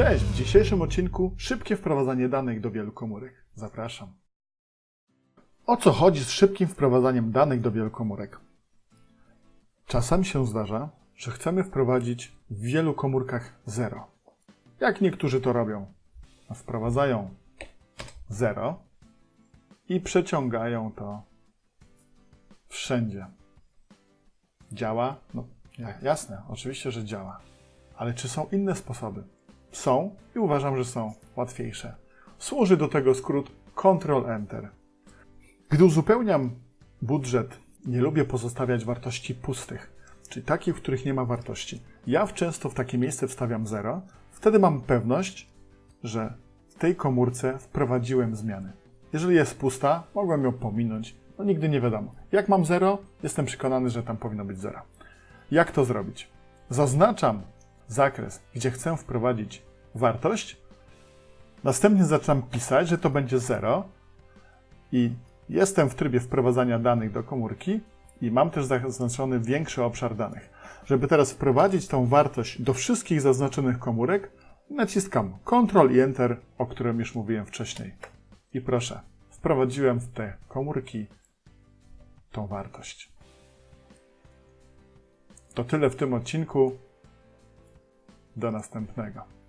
Cześć! W dzisiejszym odcinku szybkie wprowadzanie danych do wielu komórek. Zapraszam. O co chodzi z szybkim wprowadzaniem danych do wielu komórek? Się zdarza, że chcemy wprowadzić w wielu komórkach 0. Jak niektórzy to robią? Wprowadzają 0 i przeciągają to wszędzie. Działa? No ja- jasne, oczywiście, że działa. Ale czy są inne sposoby? Są i uważam, że są łatwiejsze. Służy do tego skrót Ctrl-Enter. Gdy uzupełniam budżet, nie lubię pozostawiać wartości pustych, czyli takich, w których nie ma wartości. Ja często w takie miejsce wstawiam 0, wtedy mam pewność, że w tej komórce wprowadziłem zmiany. Jeżeli jest pusta, mogłem ją pominąć, no nigdy nie wiadomo. Jak mam 0, jestem przekonany, że tam powinno być 0. Jak to zrobić? Zaznaczam zakres, gdzie chcę wprowadzić wartość. Następnie zaczynam pisać, że to będzie 0 i jestem w trybie wprowadzania danych do komórki i mam też zaznaczony większy obszar danych. Żeby teraz wprowadzić tą wartość do wszystkich zaznaczonych komórek, naciskam Ctrl i Enter, o którym już mówiłem wcześniej. I proszę, wprowadziłem w te komórki tą wartość. To tyle w tym odcinku. Do następnego.